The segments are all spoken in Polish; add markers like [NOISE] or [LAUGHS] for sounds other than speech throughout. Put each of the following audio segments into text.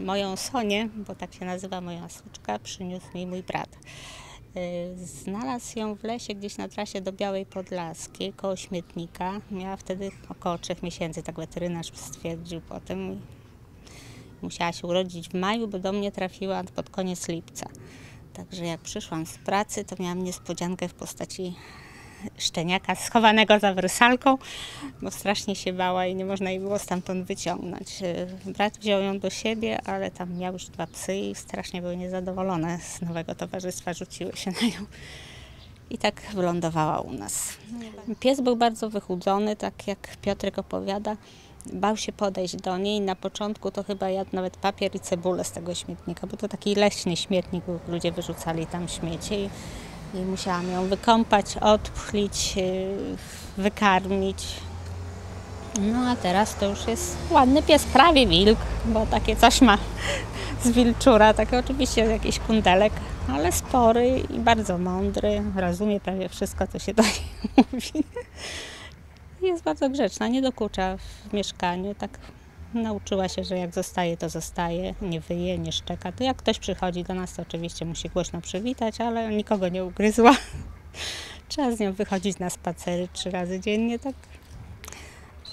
moją Sonię, bo tak się nazywa moja suczka, przyniósł mi mój brat. Y, Znalazł ją w lesie gdzieś na trasie do Białej Podlaskiej, koło śmietnika. Miała wtedy około trzech miesięcy, tak weterynarz stwierdził potem. Musiała się urodzić w maju, bo do mnie trafiła pod koniec lipca. Także jak przyszłam z pracy, to miałam niespodziankę w postaci szczeniaka schowanego za wersalką, bo strasznie się bała i nie można jej było stamtąd wyciągnąć. Y, Brat wziął ją do siebie, ale tam miał już dwa psy i strasznie były niezadowolone z nowego towarzystwa, rzuciły się na nią. I tak wylądowała u nas. Pies był bardzo wychudzony, tak jak Piotrek opowiada. Bał się podejść do niej. Na początku to chyba jadł nawet papier i cebulę z tego śmietnika, bo to taki leśny śmietnik, ludzie wyrzucali tam śmiecie i musiałam ją wykąpać, odpchlić, yy, wykarmić. No a teraz to już jest ładny pies, prawie wilk, bo takie coś ma [LAUGHS] z wilczura, taki oczywiście jakiś kundelek, ale spory i bardzo mądry, rozumie prawie wszystko, co się tutaj [LAUGHS] mówi. Jest bardzo grzeczna, nie dokucza w mieszkaniu, tak nauczyła się, że jak zostaje, to zostaje, nie wyje, nie szczeka. To jak ktoś przychodzi do nas, to oczywiście musi głośno przywitać, ale nikogo nie ugryzła. [LAUGHS] Trzeba z nią wychodzić na spacery trzy razy dziennie, tak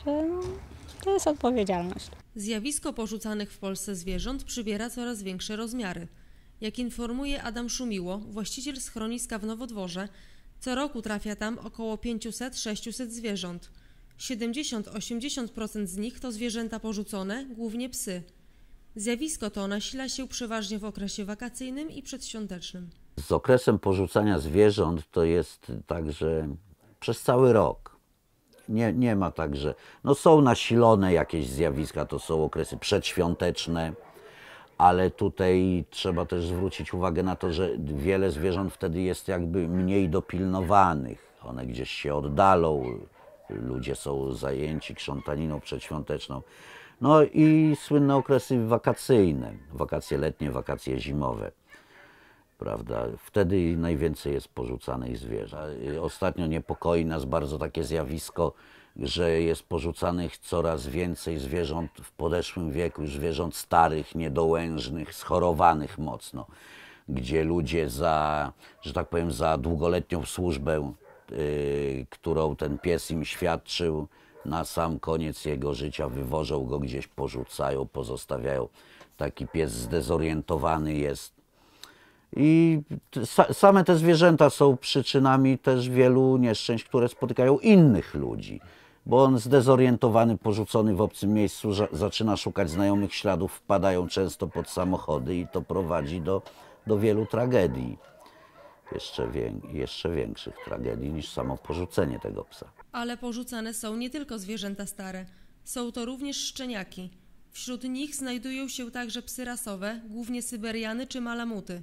że to jest odpowiedzialność. Zjawisko porzucanych w Polsce zwierząt przybiera coraz większe rozmiary. Jak informuje Adam Szumiło, właściciel schroniska w Nowodworze, co roku trafia tam około 500-600 zwierząt. 70-80% z nich to zwierzęta porzucone, głównie psy. Zjawisko to nasila się przeważnie w okresie wakacyjnym i przedświątecznym. Z okresem porzucania zwierząt to jest tak, że przez cały rok. Nie, nie ma tak, że no są nasilone jakieś zjawiska, to są okresy przedświąteczne, ale tutaj trzeba też zwrócić uwagę na to, że wiele zwierząt wtedy jest jakby mniej dopilnowanych. One gdzieś się oddalą, ludzie są zajęci krzątaniną przedświąteczną. No i słynne okresy wakacyjne, wakacje letnie, wakacje zimowe prawda? Wtedy najwięcej jest porzucanych zwierząt. Ostatnio niepokoi nas bardzo takie zjawisko, że jest porzucanych coraz więcej zwierząt w podeszłym wieku, zwierząt starych, niedołężnych, schorowanych mocno, gdzie ludzie za, że tak powiem, za długoletnią służbę, którą ten pies im świadczył, na sam koniec jego życia wywożą go gdzieś, porzucają, pozostawiają. Taki pies zdezorientowany jest, i sa, same te zwierzęta są przyczynami też wielu nieszczęść, które spotykają innych ludzi. Bo on zdezorientowany, porzucony w obcym miejscu, za, zaczyna szukać znajomych śladów, wpadają często pod samochody i to prowadzi do, do wielu tragedii. Jeszcze, wię, jeszcze większych tragedii niż samo porzucenie tego psa. Ale porzucane są nie tylko zwierzęta stare, są to również szczeniaki. Wśród nich znajdują się także psy rasowe, głównie syberiany czy malamuty.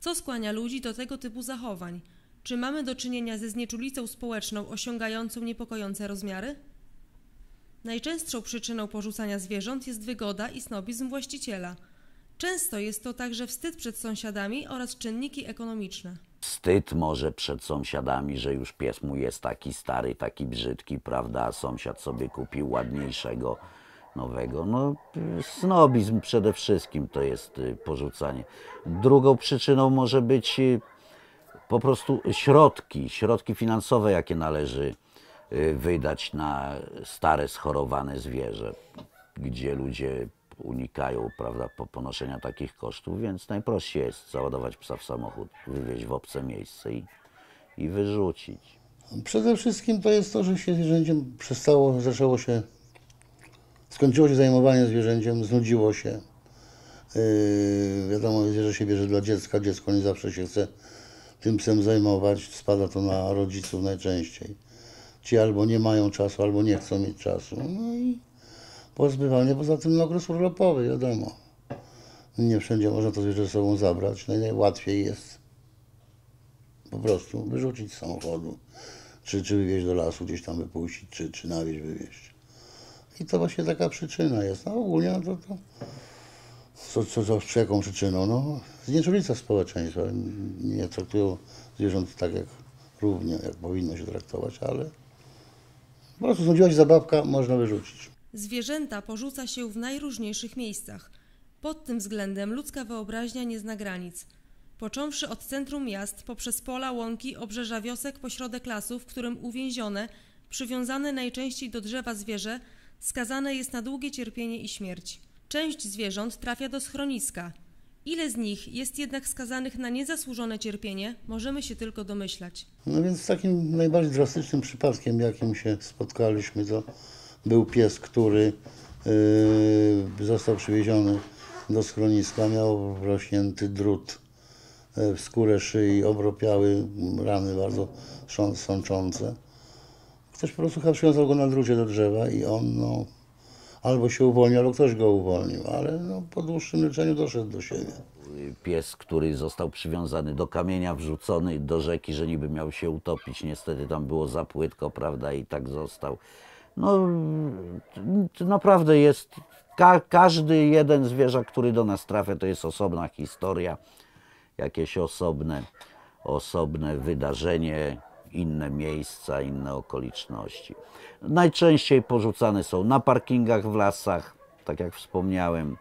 Co skłania ludzi do tego typu zachowań? Czy mamy do czynienia ze znieczulicą społeczną osiągającą niepokojące rozmiary? Najczęstszą przyczyną porzucania zwierząt jest wygoda i snobizm właściciela. Często jest to także wstyd przed sąsiadami oraz czynniki ekonomiczne. Wstyd może przed sąsiadami, że już pies mu jest taki stary, taki brzydki, prawda? A sąsiad sobie kupił ładniejszego, nowego. No, snobizm przede wszystkim to jest y, porzucanie. Drugą przyczyną może być y, po prostu środki, środki finansowe, jakie należy y, wydać na stare, schorowane zwierzę, gdzie ludzie unikają prawda, ponoszenia takich kosztów, więc najprościej jest załadować psa w samochód, wywieźć w obce miejsce i, i wyrzucić. Przede wszystkim to jest to, że się zwierzęciem przestało, zaczęło się, skończyło się zajmowanie zwierzęciem, znudziło się. Yy, wiadomo, zwierzę się bierze dla dziecka, dziecko nie zawsze się chce tym psem zajmować, spada to na rodziców najczęściej. Ci albo nie mają czasu, albo nie chcą mieć czasu. No i pozbywanie, poza tym na okres urlopowy, wiadomo. Nie wszędzie można to zwierzę ze sobą zabrać, no najłatwiej jest po prostu wyrzucić z samochodu, czy, czy wywieźć do lasu, gdzieś tam wypuścić, czy, czy na wieś wywieźć. I to właśnie taka przyczyna jest. No ogólnie no to, to co, co, co, jaką przyczyną? No, znieczulica społeczeństwa. Nie traktują zwierząt tak jak równie, jak powinno się traktować, ale po prostu znudziła się zabawka, można wyrzucić. Zwierzęta porzuca się w najróżniejszych miejscach. Pod tym względem ludzka wyobraźnia nie zna granic. Począwszy od centrum miast, poprzez pola, łąki, obrzeża wiosek, pośrodek lasu, w którym uwięzione, przywiązane najczęściej do drzewa zwierzę, skazane jest na długie cierpienie i śmierć. Część zwierząt trafia do schroniska. Ile z nich jest jednak skazanych na niezasłużone cierpienie, możemy się tylko domyślać. No więc takim najbardziej drastycznym przypadkiem, jakim się spotkaliśmy, to był pies, który yy, został przywieziony do schroniska, miał wrośnięty drut yy, w skórę szyi, obropiały rany bardzo sączące. Ktoś po prostu przywiązał go na drucie do drzewa i on no, albo się uwolnił, albo ktoś go uwolnił, ale no, po dłuższym leczeniu doszedł do siebie. Pies, który został przywiązany do kamienia, wrzucony do rzeki, że niby miał się utopić. Niestety tam było za płytko, prawda, i tak został. No, naprawdę jest. Ka każdy jeden zwierzak, który do nas trafia, to jest osobna historia, jakieś osobne, osobne wydarzenie, inne miejsca, inne okoliczności. Najczęściej porzucane są na parkingach w lasach, tak jak wspomniałem,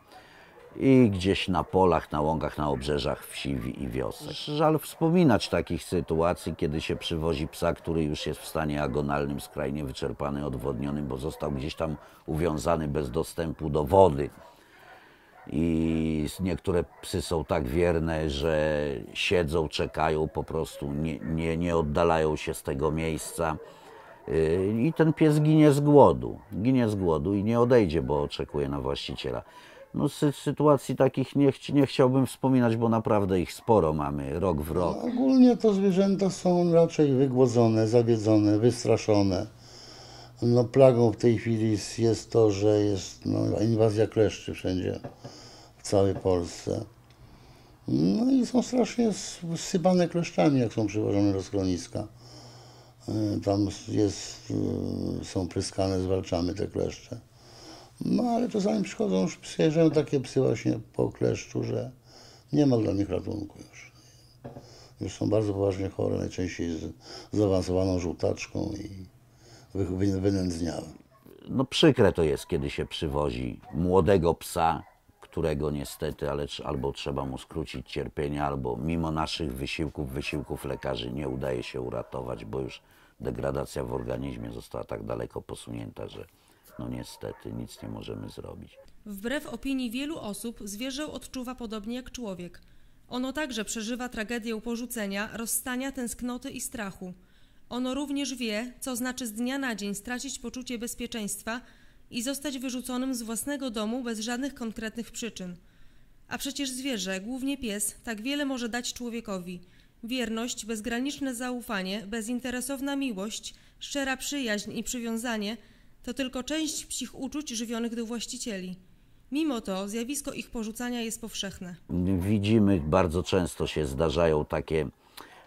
i gdzieś na polach, na łąkach, na obrzeżach wsi i wiosek. Żal wspominać takich sytuacji, kiedy się przywozi psa, który już jest w stanie agonalnym, skrajnie wyczerpany, odwodnionym, bo został gdzieś tam uwiązany bez dostępu do wody. I niektóre psy są tak wierne, że siedzą, czekają, po prostu nie, nie, nie oddalają się z tego miejsca. Yy, I ten pies ginie z głodu. Ginie z głodu i nie odejdzie, bo oczekuje na właściciela. No, sy- sytuacji takich nie, chci- nie chciałbym wspominać, bo naprawdę ich sporo mamy, rok w rok. Ogólnie to zwierzęta są raczej wygłodzone, zawiedzone, wystraszone. No, plagą w tej chwili jest- to, że jest no, inwazja kleszczy wszędzie, w całej Polsce. No i są strasznie sypane kleszczami, jak są przywożone do schroniska. Y, Tam jest, y, są pryskane, zwalczamy te kleszcze. No ale czasami przychodzą, już przyjeżdżają takie psy właśnie po kleszczu, że nie ma dla nich ratunku już już są bardzo poważnie chore, najczęściej z zaawansowaną żółtaczką i wy- wy- wynędzniałe. no przykre to jest, kiedy się przywozi młodego psa, którego niestety ale, albo trzeba mu skrócić cierpienie, albo mimo naszych wysiłków, wysiłków lekarzy nie udaje się uratować, bo już degradacja w organizmie została tak daleko posunięta, że no niestety nic nie możemy zrobić. Wbrew opinii wielu osób, zwierzę odczuwa podobnie jak człowiek. Ono także przeżywa tragedię porzucenia, rozstania, tęsknoty i strachu. Ono również wie, co znaczy z dnia na dzień stracić poczucie bezpieczeństwa i zostać wyrzuconym z własnego domu bez żadnych konkretnych przyczyn. A przecież zwierzę, głównie pies, tak wiele może dać człowiekowi. Wierność, bezgraniczne zaufanie, bezinteresowna miłość, szczera przyjaźń i przywiązanie to tylko część psich uczuć żywionych do właścicieli. Mimo to zjawisko ich porzucania jest powszechne. Widzimy, bardzo często się zdarzają takie,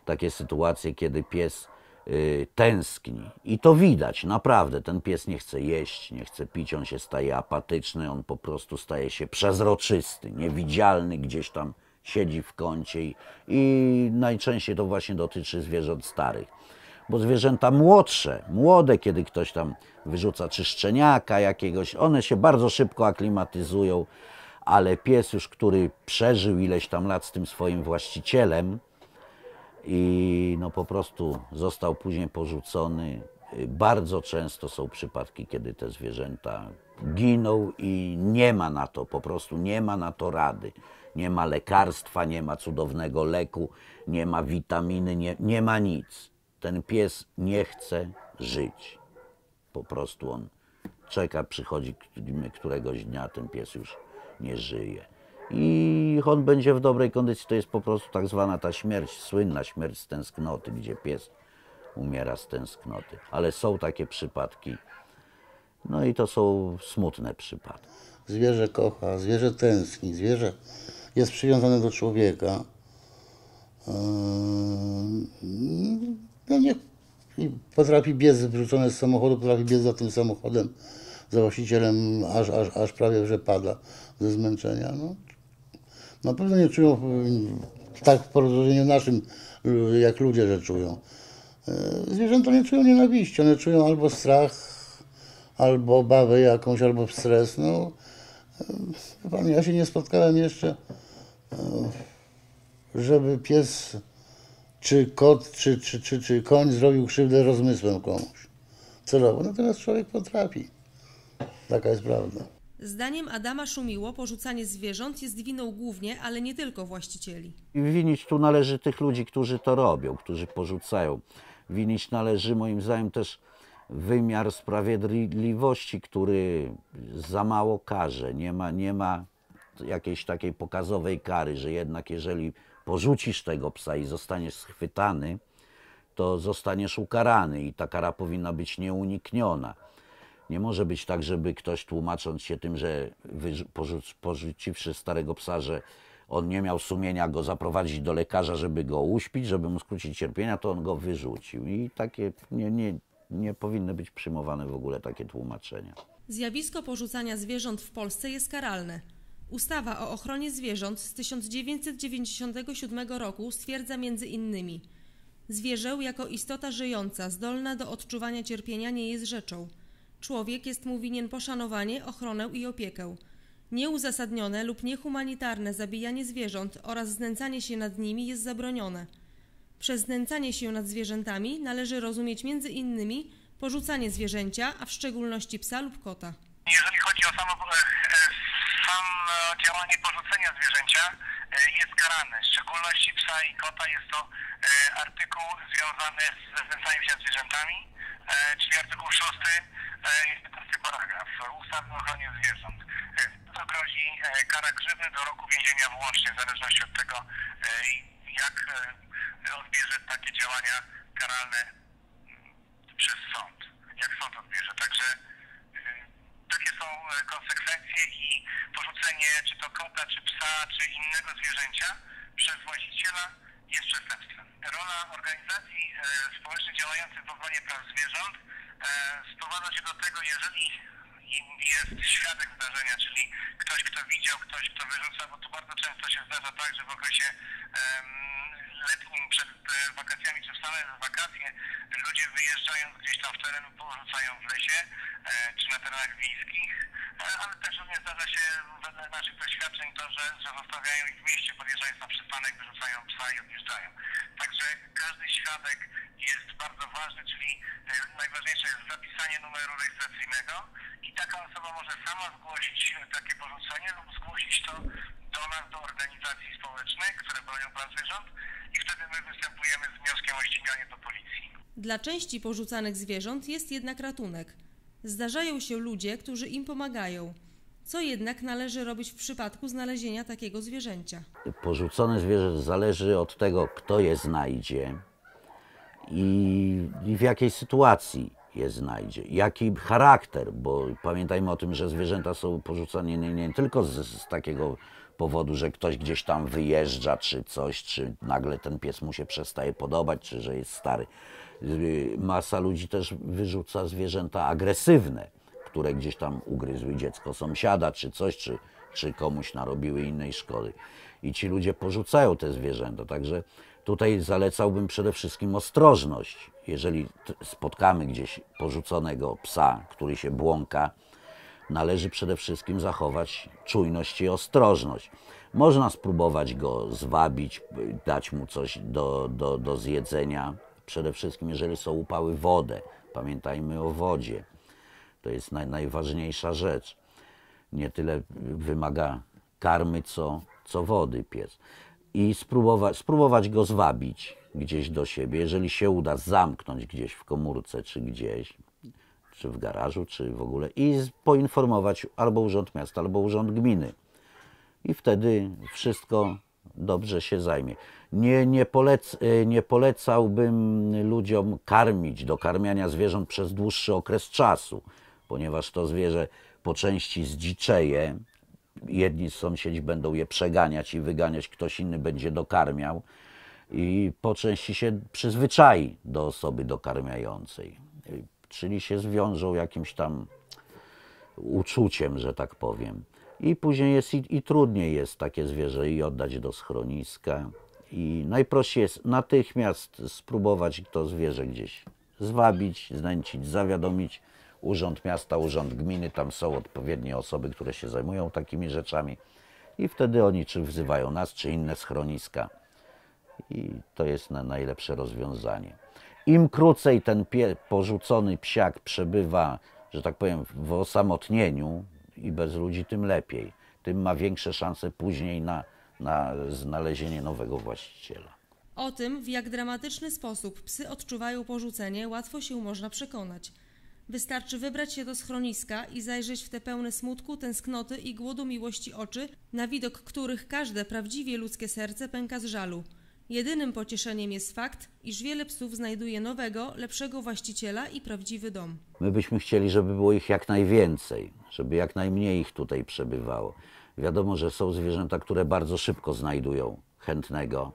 takie sytuacje, kiedy pies y, tęskni. I to widać, naprawdę. Ten pies nie chce jeść, nie chce pić, on się staje apatyczny, on po prostu staje się przezroczysty, niewidzialny, gdzieś tam siedzi w kącie. I, i najczęściej to właśnie dotyczy zwierząt starych. Bo zwierzęta młodsze, młode, kiedy ktoś tam wyrzuca czy szczeniaka jakiegoś, one się bardzo szybko aklimatyzują, ale pies już, który przeżył ileś tam lat z tym swoim właścicielem i no po prostu został później porzucony, y, bardzo często są przypadki, kiedy te zwierzęta giną i nie ma na to, po prostu nie ma na to rady. Nie ma lekarstwa, nie ma cudownego leku, nie ma witaminy, nie, nie ma nic. Ten pies nie chce żyć. Po prostu on czeka, przychodzi któregoś dnia, ten pies już nie żyje. I on będzie w dobrej kondycji. To jest po prostu tak zwana ta śmierć, słynna śmierć z tęsknoty, gdzie pies umiera z tęsknoty. Ale są takie przypadki. No i to są smutne przypadki. Zwierzę kocha, zwierzę tęskni, zwierzę jest przywiązane do człowieka. Eee, No nie, i potrafi biec wrzucony z samochodu, potrafi biec za tym samochodem, za właścicielem, aż, aż, aż prawie że pada ze zmęczenia. No, na pewno nie czują y, tak w porozumieniu naszym, jak ludzie, że czują. E, Zwierzęta nie czują nienawiści, one czują albo strach, albo obawę jakąś, albo stres. No, Wie Pan, ja się nie spotkałem jeszcze, e, żeby pies, czy kot, czy, czy, czy, czy koń zrobił krzywdę rozmysłem komuś. Celowo. Natomiast człowiek potrafi. Taka jest prawda. Zdaniem Adama Szumiło porzucanie zwierząt jest winą głównie, ale nie tylko właścicieli. Winić tu należy tych ludzi, którzy to robią, którzy porzucają. Winić należy moim zdaniem też wymiar sprawiedliwości, który za mało karze. Nie ma, nie ma jakiejś takiej pokazowej kary, że jednak jeżeli porzucisz tego psa i zostaniesz schwytany, to zostaniesz ukarany i ta kara powinna być nieunikniona. Nie może być tak, żeby ktoś tłumacząc się tym, że porzuciwszy starego psa, że on nie miał sumienia go zaprowadzić do lekarza, żeby go uśpić, żeby mu skrócić cierpienia, to on go wyrzucił. I takie nie, nie, nie powinny być przyjmowane w ogóle takie tłumaczenia. Zjawisko porzucania zwierząt w Polsce jest karalne. Ustawa o ochronie zwierząt z 1997 roku stwierdza między innymi Zwierzę jako istota żyjąca, zdolna do odczuwania cierpienia nie jest rzeczą. Człowiek jest mu winien poszanowanie, ochronę i opiekę. Nieuzasadnione lub niehumanitarne zabijanie zwierząt oraz znęcanie się nad nimi jest zabronione. Przez znęcanie się nad zwierzętami należy rozumieć między innymi porzucanie zwierzęcia, a w szczególności psa lub kota. Jeżeli chodzi o samo, e, e, działanie porzucenia zwierzęcia, e, jest karane. W szczególności psa i kota jest to e, artykuł związany ze znęcaniem się zwierzętami, czyli artykuł 6, e, 15 paragraf ustawy o ochronie zwierząt. To grozi kara grzywny do roku więzienia włącznie, w zależności od tego, jak odbierze takie działania karalne przez sąd, jak sąd odbierze. Także takie są e, konsekwencje i porzucenie czy to kota, czy psa, czy innego zwierzęcia przez właściciela jest przestępstwem. Rola organizacji e, społecznych działających w obronie praw zwierząt e, sprowadza się do tego, jeżeli jest świadek zdarzenia, czyli ktoś, kto widział, ktoś, kto wyrzuca, bo tu bardzo często się zdarza tak, że w okresie letnim przed e, wakacjami, czy w same wakacje, ludzie wyjeżdżając gdzieś tam w teren porzucają w lesie, e, czy na terenach wiejskich, e, ale też również zdarza się wedle naszych doświadczeń to, że, że zostawiają ich w mieście, podjeżdżając na przystanek, wyrzucają psa i odjeżdżają. Także każdy świadek jest bardzo ważny, czyli najważniejsze jest zapisanie numeru rejestracyjnego i taka osoba może sama zgłosić takie porzucenie lub zgłosić to do nas, do organizacji społecznych, które bronią praw zwierząt i wtedy my występujemy z wnioskiem o ściganie do policji. Dla części porzucanych zwierząt jest jednak ratunek. Zdarzają się ludzie, którzy im pomagają. Co jednak należy robić w przypadku znalezienia takiego zwierzęcia? Porzucone zwierzę zależy od tego, kto je znajdzie i, i w jakiej sytuacji je znajdzie, jaki charakter, bo pamiętajmy o tym, że zwierzęta są porzucane nie, nie tylko z, z takiego powodu, że ktoś gdzieś tam wyjeżdża, czy coś, czy nagle ten pies mu się przestaje podobać, czy że jest stary. Y, Masa ludzi też wyrzuca zwierzęta agresywne, które gdzieś tam ugryzły dziecko sąsiada, czy coś, czy, czy komuś narobiły innej szkody. I ci ludzie porzucają te zwierzęta. Także tutaj zalecałbym przede wszystkim ostrożność. Jeżeli spotkamy gdzieś porzuconego psa, który się błąka, należy przede wszystkim zachować czujność i ostrożność. Można spróbować go zwabić, dać mu coś do, do, do zjedzenia. Przede wszystkim, jeżeli są upały, wodę. Pamiętajmy o wodzie. To jest naj, najważniejsza rzecz. Nie tyle wymaga karmy, co, co wody pies. I spróbować, spróbować go zwabić gdzieś do siebie. Jeżeli się uda, zamknąć gdzieś w komórce, czy gdzieś, czy w garażu, czy w ogóle, i z- poinformować albo Urząd Miasta, albo Urząd Gminy. I wtedy wszystko dobrze się zajmie. Nie, nie, polec, nie polecałbym ludziom karmić, dokarmiania zwierząt przez dłuższy okres czasu, ponieważ to zwierzę po części zdziczeje. Jedni sąsiedzi będą je przeganiać i wyganiać, ktoś inny będzie dokarmiał i po części się przyzwyczai do osoby dokarmiającej. Czyli się zwiążą jakimś tam uczuciem, że tak powiem. I później jest i, i trudniej jest takie zwierzę i oddać do schroniska. I najprościej jest natychmiast spróbować to zwierzę gdzieś zwabić, znęcić, zawiadomić Urząd Miasta, Urząd Gminy, tam są odpowiednie osoby, które się zajmują takimi rzeczami i wtedy oni czy wzywają nas, czy inne schroniska i to jest na najlepsze rozwiązanie. Im krócej ten pie, porzucony psiak przebywa, że tak powiem, w osamotnieniu i bez ludzi, tym lepiej. Tym ma większe szanse później na, na znalezienie nowego właściciela. O tym, w jak dramatyczny sposób psy odczuwają porzucenie, łatwo się można przekonać. Wystarczy wybrać się do schroniska i zajrzeć w te pełne smutku, tęsknoty i głodu miłości oczy, na widok których każde prawdziwie ludzkie serce pęka z żalu. Jedynym pocieszeniem jest fakt, iż wiele psów znajduje nowego, lepszego właściciela i prawdziwy dom. My byśmy chcieli, żeby było ich jak najwięcej, żeby jak najmniej ich tutaj przebywało. Wiadomo, że są zwierzęta, które bardzo szybko znajdują chętnego,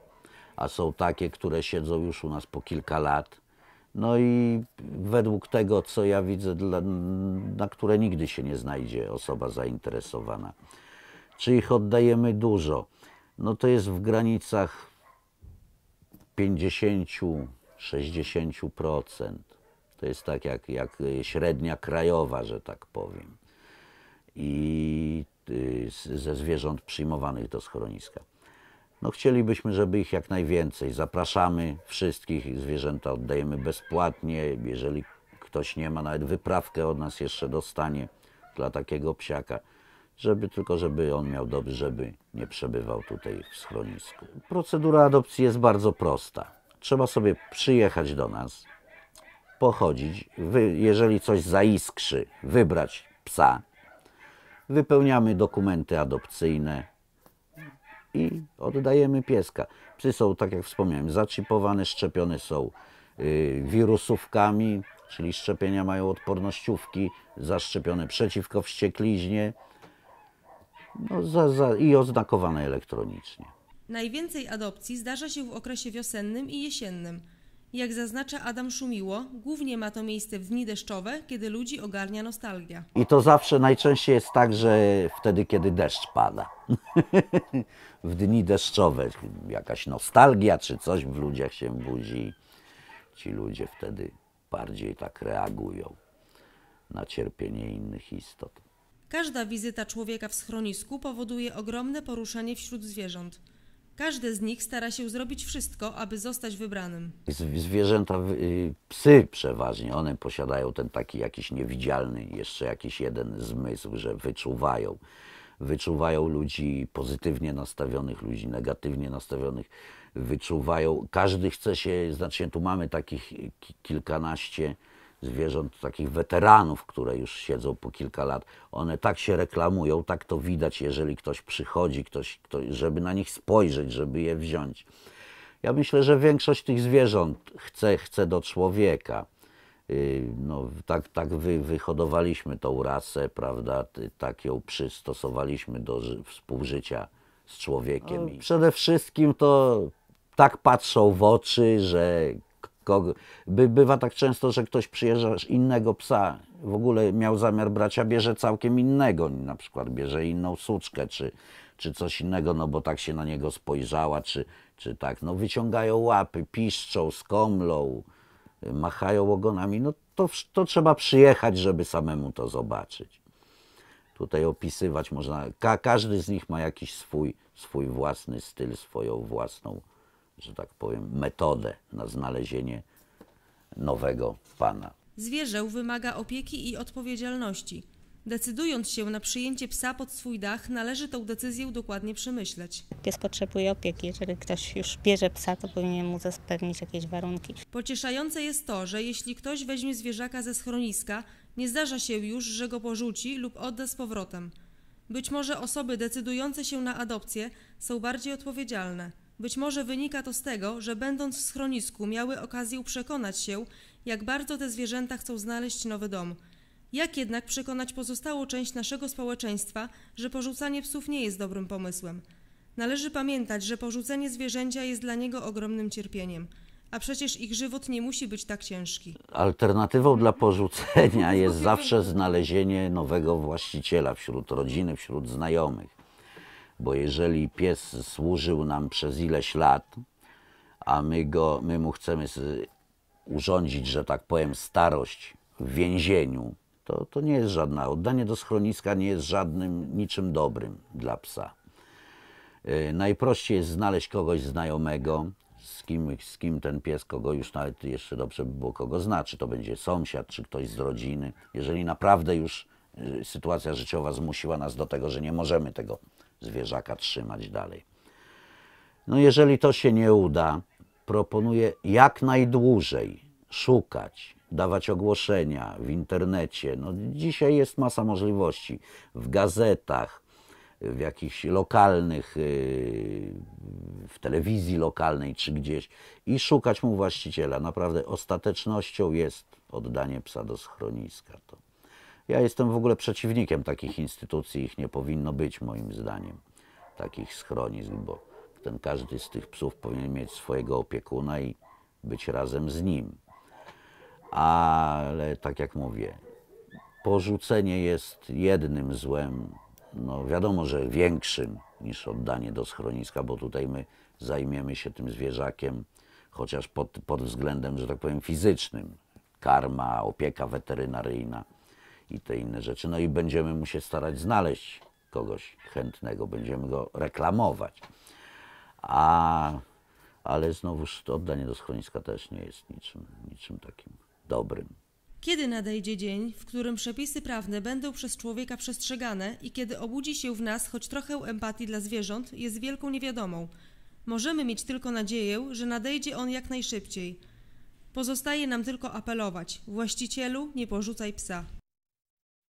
a są takie, które siedzą już u nas po kilka lat. No i według tego, co ja widzę, dla, na które nigdy się nie znajdzie osoba zainteresowana. Czy ich oddajemy dużo? No to jest w granicach 50-60%. To jest tak jak, jak średnia krajowa, że tak powiem. I y, ze zwierząt przyjmowanych do schroniska. No chcielibyśmy, żeby ich jak najwięcej. Zapraszamy wszystkich, zwierzęta oddajemy bezpłatnie. Jeżeli ktoś nie ma, nawet wyprawkę od nas jeszcze dostanie dla takiego psiaka. Żeby tylko, żeby on miał dobrze, żeby nie przebywał tutaj w schronisku. Procedura adopcji jest bardzo prosta. Trzeba sobie przyjechać do nas, pochodzić, wy, jeżeli coś zaiskrzy, wybrać psa, wypełniamy dokumenty adopcyjne i oddajemy pieska. Psy są, tak jak wspomniałem, zaczipowane, szczepione są y, wirusówkami, czyli szczepienia mają odpornościówki, zaszczepione przeciwko wściekliźnie no, za, za, i oznakowane elektronicznie. Najwięcej adopcji zdarza się w okresie wiosennym i jesiennym. Jak zaznacza Adam Szumiło, głównie ma to miejsce w dni deszczowe, kiedy ludzi ogarnia nostalgia. I to zawsze najczęściej jest tak, że wtedy, kiedy deszcz pada. [LAUGHS] w dni deszczowe jakaś nostalgia czy coś w ludziach się budzi. Ci ludzie wtedy bardziej tak reagują na cierpienie innych istot. Każda wizyta człowieka w schronisku powoduje ogromne poruszenie wśród zwierząt. Każde z nich stara się zrobić wszystko, aby zostać wybranym. Zwierzęta, y, psy przeważnie, one posiadają ten taki jakiś niewidzialny, jeszcze jakiś jeden zmysł, że wyczuwają. Wyczuwają ludzi pozytywnie nastawionych, ludzi negatywnie nastawionych. Wyczuwają, każdy chce się, znaczy tu mamy takich ki- kilkanaście zwierząt, takich weteranów, które już siedzą po kilka lat. One tak się reklamują, tak to widać, jeżeli ktoś przychodzi, ktoś, ktoś żeby na nich spojrzeć, żeby je wziąć. Ja myślę, że większość tych zwierząt chce, chce do człowieka. Yy, No, tak tak wy, wyhodowaliśmy tą rasę, prawda? Tak ją przystosowaliśmy do ży- współżycia z człowiekiem. I przede wszystkim to tak patrzą w oczy, że kogo, by, bywa tak często, że ktoś przyjeżdża innego psa, w ogóle miał zamiar brać, a bierze całkiem innego, na przykład bierze inną suczkę, czy, czy coś innego, no bo tak się na niego spojrzała, czy, czy tak, no wyciągają łapy, piszczą, skomlą, machają ogonami, no to, to trzeba przyjechać, żeby samemu to zobaczyć. Tutaj opisywać można, ka, każdy z nich ma jakiś swój, swój własny styl, swoją własną, że tak powiem, metodę na znalezienie nowego pana. Zwierzę wymaga opieki i odpowiedzialności. Decydując się na przyjęcie psa pod swój dach, należy tę decyzję dokładnie przemyśleć. Pies potrzebuje opieki. Jeżeli ktoś już bierze psa, to powinien mu zapewnić jakieś warunki. Pocieszające jest to, że jeśli ktoś weźmie zwierzaka ze schroniska, nie zdarza się już, że go porzuci lub odda z powrotem. Być może osoby decydujące się na adopcję są bardziej odpowiedzialne. Być może wynika to z tego, że będąc w schronisku miały okazję przekonać się, jak bardzo te zwierzęta chcą znaleźć nowy dom. Jak jednak przekonać pozostałą część naszego społeczeństwa, że porzucanie psów nie jest dobrym pomysłem? Należy pamiętać, że porzucenie zwierzęcia jest dla niego ogromnym cierpieniem, a przecież ich żywot nie musi być tak ciężki. Alternatywą dla porzucenia jest zawsze znalezienie nowego właściciela wśród rodziny, wśród znajomych. Bo jeżeli pies służył nam przez ileś lat, a my, go, my mu chcemy urządzić, że tak powiem, starość w więzieniu, To, to nie jest żadna, oddanie do schroniska nie jest żadnym, niczym dobrym dla psa. Y, Najprościej jest znaleźć kogoś znajomego, z kim, z kim ten pies, kogo już nawet jeszcze dobrze by było kogo zna, czy to będzie sąsiad, czy ktoś z rodziny. Jeżeli naprawdę już y, sytuacja życiowa zmusiła nas do tego, że nie możemy tego zwierzaka trzymać dalej. No jeżeli to się nie uda, proponuję jak najdłużej szukać, dawać ogłoszenia w internecie. No, dzisiaj jest masa możliwości w gazetach, w jakichś lokalnych, yy, w telewizji lokalnej czy gdzieś i szukać mu właściciela. Naprawdę ostatecznością jest oddanie psa do schroniska. To ja jestem w ogóle przeciwnikiem takich instytucji, ich nie powinno być moim zdaniem, takich schronisk, bo ten każdy z tych psów powinien mieć swojego opiekuna i być razem z nim. Ale tak jak mówię, porzucenie jest jednym złem, no wiadomo, że większym niż oddanie do schroniska, bo tutaj my zajmiemy się tym zwierzakiem chociaż pod, pod względem, że tak powiem, fizycznym. Karma, opieka weterynaryjna i te inne rzeczy. No i będziemy mu się starać znaleźć kogoś chętnego, będziemy go reklamować. A, ale znowuż to oddanie do schroniska też nie jest niczym, niczym takim dobrym. Kiedy nadejdzie dzień, w którym przepisy prawne będą przez człowieka przestrzegane i kiedy obudzi się w nas choć trochę empatii dla zwierząt, jest wielką niewiadomą. Możemy mieć tylko nadzieję, że nadejdzie on jak najszybciej. Pozostaje nam tylko apelować: właścicielu, nie porzucaj psa.